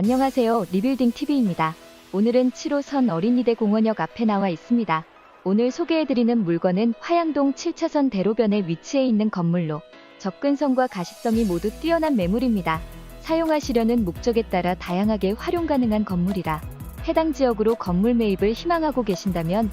안녕하세요. 리빌딩 TV입니다. 오늘은 7호선 어린이대 공원역 앞에 나와 있습니다. 오늘 소개해드리는 물건은 화양동 7차선 대로변에 위치해 있는 건물로 접근성과 가시성이 모두 뛰어난 매물입니다. 사용하시려는 목적에 따라 다양하게 활용 가능한 건물이라 해당 지역으로 건물 매입을 희망하고 계신다면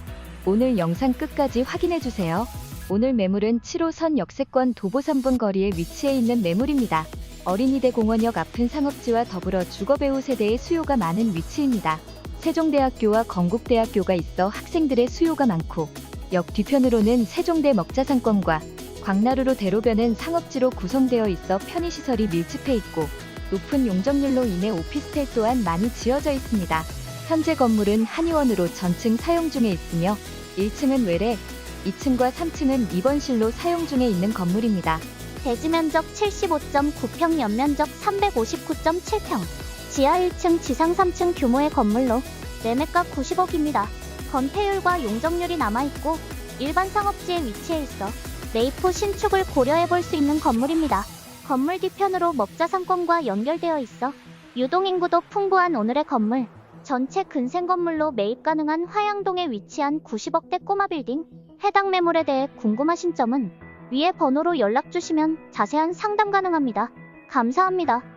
오늘 영상 끝까지 확인해주세요. 오늘 매물은 7호선 역세권 도보 3분 거리에 위치해 있는 매물입니다. 어린이대 공원역 앞은 상업지와 더불어 주거배우 세대의 수요가 많은 위치입니다. 세종대학교와 건국대학교가 있어 학생들의 수요가 많고 역 뒤편으로는 세종대 먹자상권과 광나루로 대로변은 상업지로 구성되어 있어 편의시설이 밀집해 있고 높은 용적률로 인해 오피스텔 또한 많이 지어져 있습니다. 현재 건물은 한의원으로 전층 사용 중에 있으며 1층은 외래, 2층과 3층은 입원실로 사용 중에 있는 건물입니다. 대지 면적 75.9평, 연면적 359.7평. 지하 1층, 지상 3층 규모의 건물로 매매가 90억입니다. 건폐율과 용적률이 남아있고 일반 상업지에 위치해 있어 후 신축을 고려해 볼 수 있는 건물입니다. 건물 뒤편으로 먹자 상권과 연결되어 있어 유동 인구도 풍부한 오늘의 건물. 전체 근생 건물로 매입 가능한 화양동에 위치한 90억대 꼬마 빌딩. 해당 매물에 대해 궁금하신 점은 위에 번호로 연락 주시면 자세한 상담 가능합니다. 감사합니다.